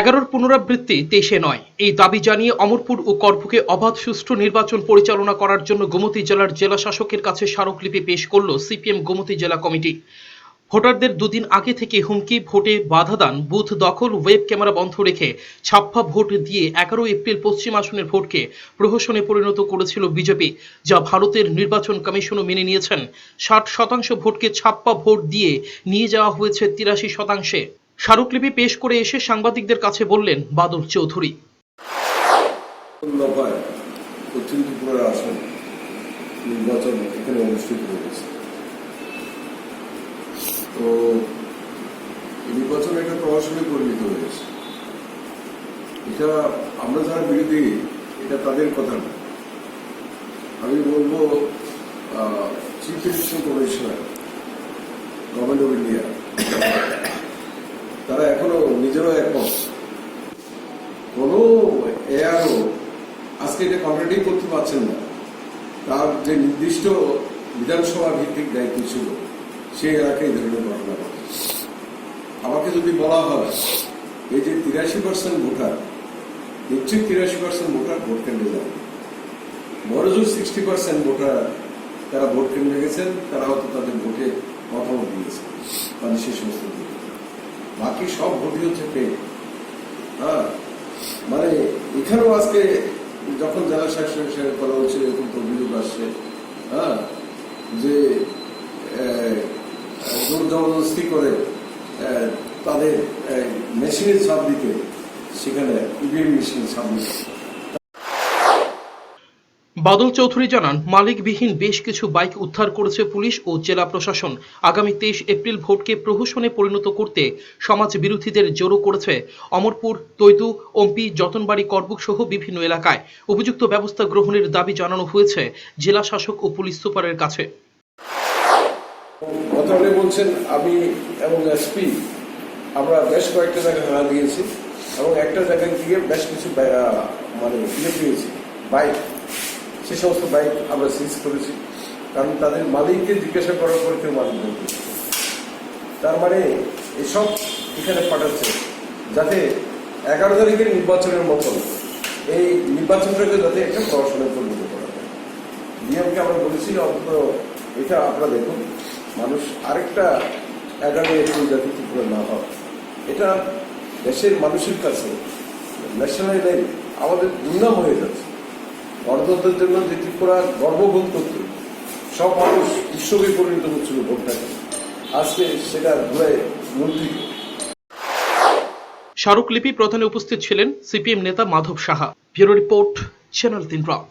এগারোর পুনরাবৃত্তি দেশে নয়। এই দাবি জানিয়ে অমরপুর ও করভুকে অবাধ সুষ্ঠু নির্বাচন পরিচালনা করার জন্য গোমতী জেলার জেলা শাসকের কাছে স্মারকলিপি পেশ করল সিপিএম গোমতী জেলা কমিটি। ভোটারদের দুদিন আগে থেকে হুমকি, ভোটে বাধা দান, বুথ দখল, ওয়েব ক্যামেরা বন্ধ রেখে ছাপ্পা ভোট দিয়ে এগারো এপ্রিল পশ্চিম আসনের ভোটকে প্রহসনে পরিণত করেছিল বিজেপি, যা ভারতের নির্বাচন কমিশনও মেনে নিয়েছেন। ষাট শতাংশ ভোটকে ছাপ্পা ভোট দিয়ে নিয়ে যাওয়া হয়েছে তিরাশি শতাংশে। স্মারকলিপি পেশ করে এসে সাংবাদিকদের কাছে বললেন বাদল চৌধুরী। নির্বাচন এখানে অনুষ্ঠিত তো নির্বাচন একটা প্রহসনে পরিণত হয়েছে। এটা আমরা যারা বিরোধী, এটা তাদের কথা না। আমি বলব chief election commissioner government of India নিজেরও একমত এআরও আজকে এটা করতে পারছেন না। তার যে নির্দিষ্ট বিধানসভা ভিত্তিক দায়িত্ব ছিল সেই ধরনের ঘটনা আমাকে যদি বলা হয়, এই যে তিরাশি পার্সেন্ট ভোটার তিরাশি পার্সেন্ট ভোটার ভোট কেন্দ্রে যাবে। বড়জোর সিক্সটি পার্সেন্ট ভোটার তারা ভোট কেন্দ্রে গেছেন, তারা হয়তো তাদের ভোটে মতামত দিয়েছে মানে সে সমস্ত। বাকি সব ভোটই হচ্ছে পেড হ্যাঁ? মানে এখানেও আজকে যখন জেলা শাসন সঙ্গে করা হচ্ছে, এরকম তো অভিযোগ আসছে। হ্যাঁ? যে জোর জবরদস্তি করে তাদের মেশিনের ছাপ দিতে, সেখানে ইভিএম মেশিনের ছাপ দিতে। বাদল চৌধুরী জানান, মালিকবিহীন বেশ কিছু বাইক উদ্ধার করেছে পুলিশ ও জেলা প্রশাসন। আগামী তেইশ এপ্রিল ভোটকে প্রহসনে পরিণত করতে সমাজ বিরোধীদের জড়ো করেছে অমরপুর, তৈদু অম্পি যতনবাড়ি, করবুক সহ বিভিন্ন এলাকায়। উপযুক্ত ব্যবস্থা গ্রহণের দাবি জানানো হয়েছে জেলা শাসক ও পুলিশ সুপারের কাছে। বলছেন, আমি এবং এসপি, আমরা বেশ কয়েকটা জায়গায় হানা দিয়েছি এবং একটা জায়গায় গিয়ে বেশ কিছু মানে ইয়ে বাইক। সে সমস্ত বাইক আমরা সিজ করেছি। কারণ তাদের মালিককে জিজ্ঞাসা করার পরে কেউ মালিক তার মানে এসব এখানে পাঠাচ্ছে যাতে এগারো তারিখের নির্বাচনের মতন এই নির্বাচনটাকে যাতে একটা পড়াশোনায় পরিণত করা যায়। ডিএমকে আমরা বলেছি, অন্তত এটা আপনারা দেখুন, মানুষ আরেকটা এগারো এপ্রিল যাতে ত্রিপুরা না হয়। এটা দেশের মানুষের কাছে ন্যাশনাল আমাদের দুর্নাম হয়ে যাচ্ছে। গণতন্ত্রের জন্য যে ত্রিপুরা গর্ববোধ করত। সব মানুষ ঈশ্বরে পরিণত হচ্ছিল ভোটটাকে। আজকে সেটা ঘুরে মন্ত্রী। স্মারকলিপি প্রধানে উপস্থিত ছিলেন সিপিএম নেতা Madhab Saha. Bureau report, channel তিন রাত।